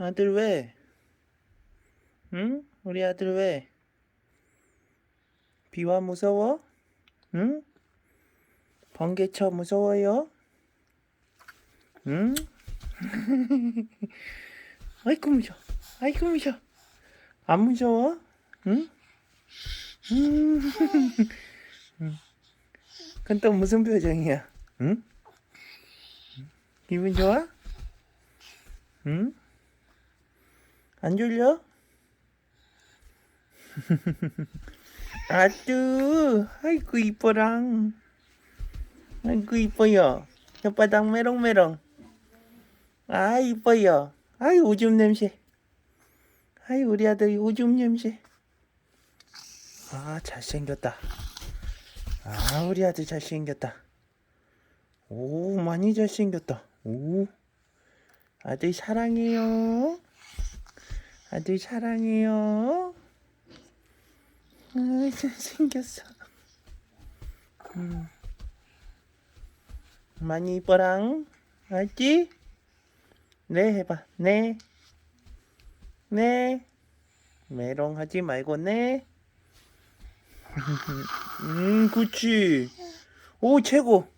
아들 왜? 응? 우리 아들 왜? 비와 무서워? 응? 번개쳐 무서워요? 응? 아이고 무서워. 아이고 무서워. 안 무서워? 응? 음. 응. 그건 또 무슨 표정이야? 응? 기분 좋아? 응? 안 졸려? 아뚜, 아이고 이뻐랑, 아이고 이뻐요. 혓바닥 메롱메롱. 아 이뻐요. 아이 오줌 냄새. 아이 우리 아들 오줌 냄새. 아 잘생겼다. 아 우리 아들 잘생겼다. 오 많이 잘생겼다. 오 아들 사랑해요. 아들 사랑해요. 아 잘생겼어. 음. 많이 이뻐랑 알지? 네 해봐 네. 네. 메롱 하지 말고 네. 음, 그치. 오, 최고.